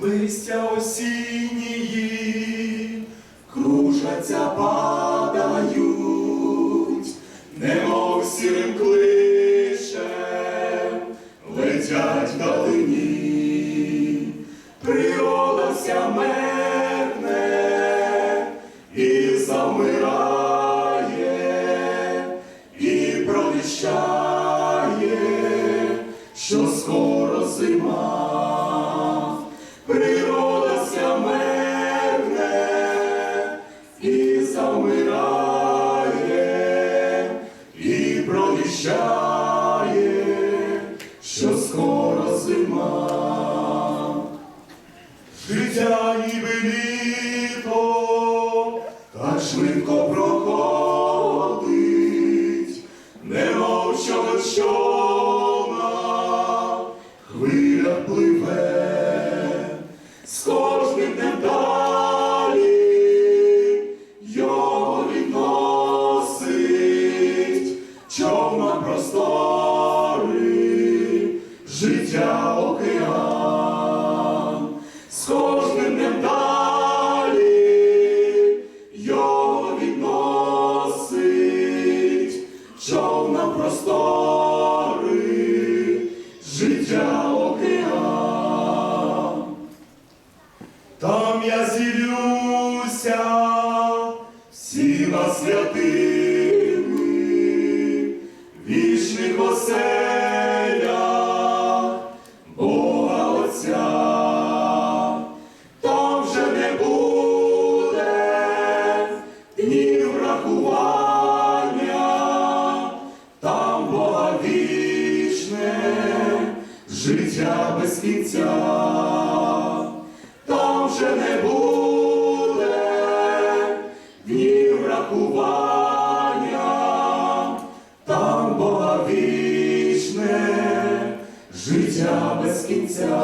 листя осіннії, кружаться, падають, немов сірим клишем, летять вдалині, природа вся меркне і замирає, і провіщає, що скоро зима, Життя ніби літо, так швидко проходить, немов що на хвиля пливе, човна простори, життя океан. Там я зілюся, всі на святими, життя без кінця. Там вже не буде днів рахування, там Бога вічне, життя без кінця.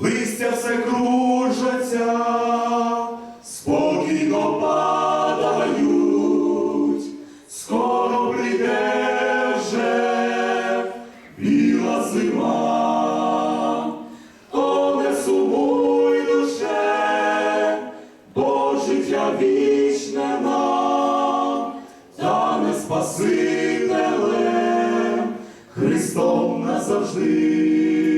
Листя все кружаться, зима. О, не сумуй душе, бо життя вічне нам, не Спасителем, Христом назавжди.